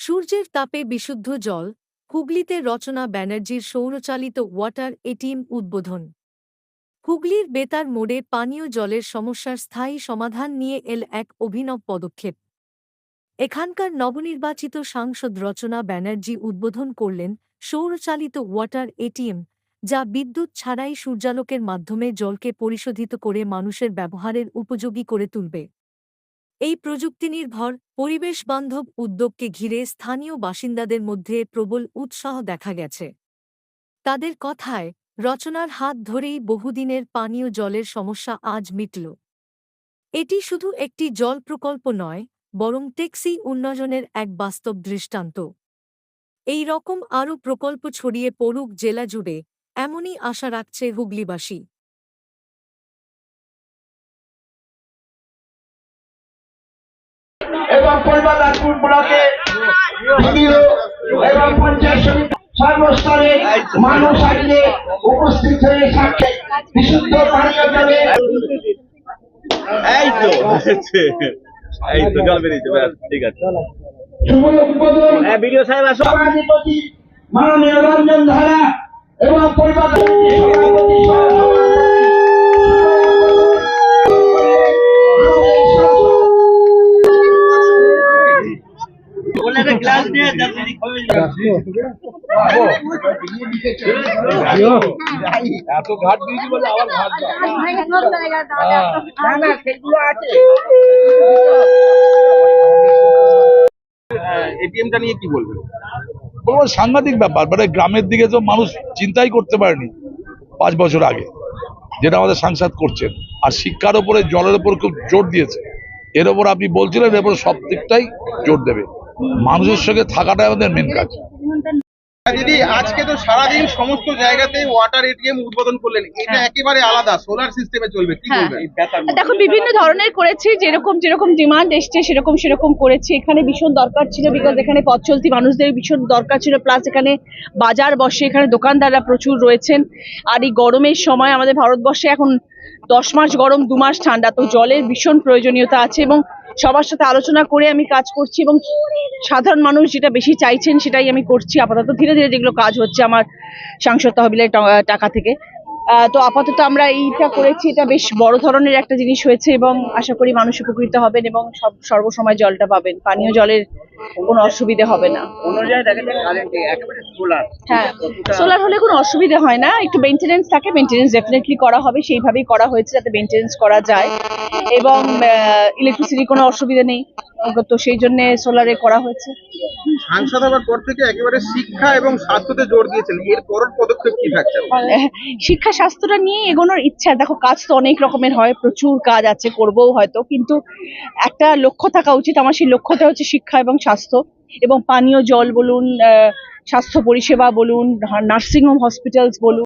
সূর্যের তাপে বিশুদ্ধ জল, হুগলিতে রচনা ব্যানার্জির সৌরচালিত ওয়াটার এটিএম উদ্বোধন। হুগলির বেতার মোড়ে পানীয় জলের সমস্যার স্থায়ী সমাধান নিয়ে এল এক অভিনব পদক্ষেপ। এখানকার নবনির্বাচিত সাংসদ রচনা ব্যানার্জি উদ্বোধন করলেন সৌরচালিত ওয়াটার এটিএম, যা বিদ্যুৎ ছাড়াই সূর্যালোকের মাধ্যমে জলকে পরিশোধিত করে মানুষের ব্যবহারের উপযোগী করে তুলবে। এই প্রযুক্তিনির্ভর পরিবেশবান্ধব উদ্যোগকে ঘিরে স্থানীয় বাসিন্দাদের মধ্যে প্রবল উৎসাহ দেখা গেছে। তাদের কথায়, রচনার হাত ধরেই বহুদিনের পানীয় জলের সমস্যা আজ মিটল। এটি শুধু একটি জল প্রকল্প নয়, বরং টেক্সি উন্নয়নের এক বাস্তব দৃষ্টান্ত। এই রকম আরও প্রকল্প ছড়িয়ে পড়ুক জেলা জুড়ে, এমনই আশা রাখছে হুগলিবাসী। এবং ব্লকে এবং পঞ্চায়েত সমিতি সর্বস্তরে মানুষ আজকে উপস্থিত হয়ে বিশুদ্ধ পানীয় জলে। এই তো এই তো জল বেরিয়েছে ঠিক আছে। শুভ উদ্বোধন। হ্যাঁ ভিডিও সাহেব আসো। মাননীয় রঞ্জন ধারা এবং পরিবার সমিতি সভাপতি সহসভাপতি ক্লাস নিয়ে এত ঘাট দিয়েছি বলে আবার ঘাট এটিএমটা নিয়ে কি বলবেন? বলব সাংঘাতিক ব্যাপার মানে গ্রামের দিকে তো মানুষ চিন্তাই করতে পারেনি পাঁচ বছর আগে যেটা আমাদের সাংসদ করছেন। আর শিক্ষার উপরে জলের উপর খুব জোর দিয়েছে। এর ওপর আপনি বলছিলেন এর উপর সব দিকটাই জোর দেবে। মানুষের সঙ্গে থাকাটাই আমাদের মেন কাজ। দিদি আজকে তো সারাদিন সমস্ত জায়গাতেই ওয়াটার এটিএম উদ্বোধন করলেন। এটা একেবারে আলাদা সোলার সিস্টেমে চলবে কি হ্যাঁ। বলবেন? দেখো বিভিন্ন ধরনের করেছি যেরকম যেরকম ডিমান্ড এসছে সেরকম সেরকম করেছি। এখানে ভীষণ দরকার ছিল বিকজ এখানে পথ চলতি মানুষদের ভীষণ দরকার ছিল। প্লাস এখানে বাজার বসে এখানে দোকানদাররা প্রচুর রয়েছেন। আর এই গরমের সময় আমাদের ভারতবর্ষে এখন দশ মাস গরম দু মাস ঠান্ডা। তো জলের ভীষণ প্রয়োজনীয়তা আছে এবং সবার সাথে আলোচনা করে আমি কাজ করছি এবং সাধারণ মানুষ যেটা বেশি চাইছেন সেটাই আমি করছি। আপাতত ধীরে ধীরে যেগুলো কাজ হচ্ছে আমার সাংসদ তহবিলের টাকা থেকে। তো আপাতত আমরা এইটা করেছি। এটা বেশ বড় ধরনের একটা জিনিস হয়েছে এবং আশা করি মানুষ উপকৃত হবেন এবং সব, সর্বসময় জলটা পাবেন। পানীয় জলের কোনো অসুবিধে হবে না। সোলার হ্যাঁ সোলার হলে কোনো অসুবিধে হয় না একটু মেনটেনেন্স থাকে মেনটেনেন্স ডেফিনেটলি করা হবে সেইভাবেই করা হয়েছে যাতে মেনটেনেন্স করা যায়। এবং ইলেকট্রিসিটি কোনো অসুবিধা নেই তো সেই জন্য সোলারে করা হয়েছে। সাংসদ হওয়ার পর থেকে একেবারে শিক্ষা এবং স্বাস্থ্যতে জোর দিয়েছেন এর পরের পদক্ষেপ কি থাকছে? শিক্ষা স্বাস্থ্যটা নিয়ে এগোনোর ইচ্ছা দেখো কাজ তো অনেক রকমের হয় প্রচুর কাজ আছে করবও হয়তো কিন্তু একটা লক্ষ্য থাকা উচিত আমার সেই লক্ষ্যটা হচ্ছে শিক্ষা এবং স্বাস্থ্য এবং পানীয় জল বলুন স্বাস্থ্য পরিষেবা বলুন নার্সিংহোম হসপিটালস বলুন